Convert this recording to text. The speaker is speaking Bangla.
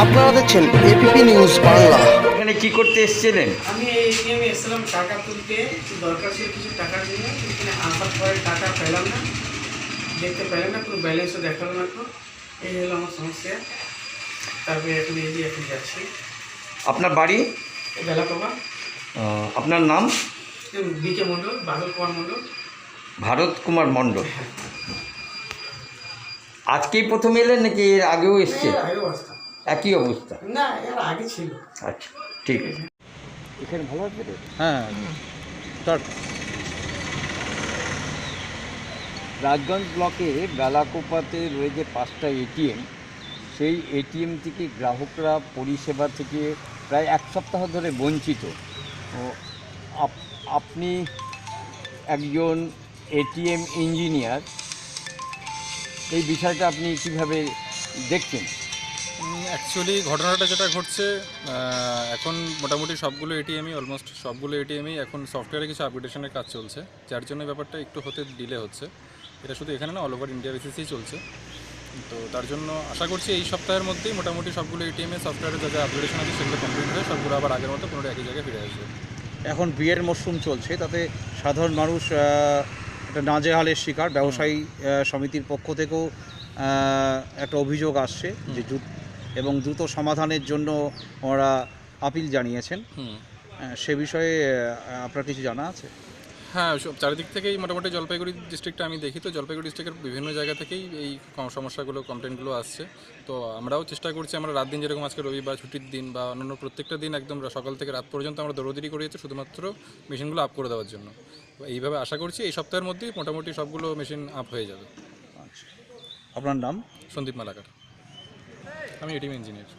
আপনারা দেখছেন এপিপি নিউজ বাংলা এখানে কি করতে এসেছিলেন? আমি এই এটিএমে এসেছিলাম টাকা তুলতে। দরকার ছিল কিছু টাকার জন্য এখানে আসার পরে টাকা পেলাম না। দেখতে পেলাম না কোনো ব্যালেন্সও দেখাল না তো। এই হলো আমার সমস্যা। তারপরে এখন এই যে এখন যাচ্ছি। আপনার বাড়ি? এই বেলা পাবা আপনার নাম? বিকে মণ্ডল বাদল কুমার মণ্ডল। ভারত কুমার মণ্ডল। আজকেই প্রথম এলেন নাকি এর আগেও এসছে এর আগে অবস্থা একই অবস্থা। না এর আগে ছিল। আচ্ছা ঠিক আছে। এখানে ভালো আছে? হ্যাঁ স্টার্ট রাজগঞ্জ ব্লকে বেলাকোপাতে রয়েছে পাঁচটা এটিএম সেই এটিএম থেকে গ্রাহকরা পরিষেবা থেকে প্রায় এক সপ্তাহ ধরে বঞ্চিত। আপনি একজন এটিএম ইঞ্জিনিয়ার এই বিষয়টা আপনি কীভাবে দেখছেন? অ্যাকচুয়ালি ঘটনাটা যেটা ঘটছে এখন মোটামুটি সবগুলো এটিএমই অলমোস্ট সবগুলো এটিএমই এখন সফটওয়্যারে কিছু আপগ্রেডেশনের কাজ চলছে যার জন্য ব্যাপারটা একটু হতে ডিলে হচ্ছে। এটা শুধু এখানে না অল ওভার ইন্ডিয়া বেসিসেই চলছে। তো তার জন্য আশা করছি এই সপ্তাহের মধ্যেই মোটামুটি সবগুলো এটিএমে সফটওয়্যারে যা যা আপগ্রেডেশন আছে সেগুলো কমপ্লিট হয়ে সবগুলো আবার আগের মতো পুনরায় একই জায়গায় ফিরে আসবে। এখন বিয়ের মরশুম চলছে তাতে সাধারণ মানুষ একটা নাজেহালের শিকার। ব্যবসায়ী সমিতির পক্ষ থেকেও একটা অভিযোগ আসছে যে এবং দ্রুত সমাধানের জন্য ওরা আপিল জানিয়েছেন। হুম। সে বিষয়ে আপনার কিছু জানা আছে? হ্যাঁ সব চারিদিক থেকেই মোটামুটি জলপাইগুড়ি ডিস্ট্রিক্টটা আমি দেখি তো। জলপাইগুড়ি ডিস্ট্রিক্টের বিভিন্ন জায়গা থেকেই এই সমস্যাগুলো কমপ্লেনগুলো আসছে। তো আমরাও চেষ্টা করছি আমরা রাত দিন যেরকম আজকে রবিবার ছুটির দিন বা অন্যান্য প্রত্যেকটা দিন একদম সকাল থেকে রাত পর্যন্ত আমরা দৌড়দৌড়ি করিয়েছি শুধুমাত্র মেশিনগুলো আপ করে দেওয়ার জন্য। এইভাবে আশা করছি এই সপ্তাহের মধ্যেই মোটামুটি সবগুলো মেশিন আপ হয়ে যাবে। আচ্ছা। আপনার নাম? সন্দীপ মালাকার। हमें एटीएम इंजीनियर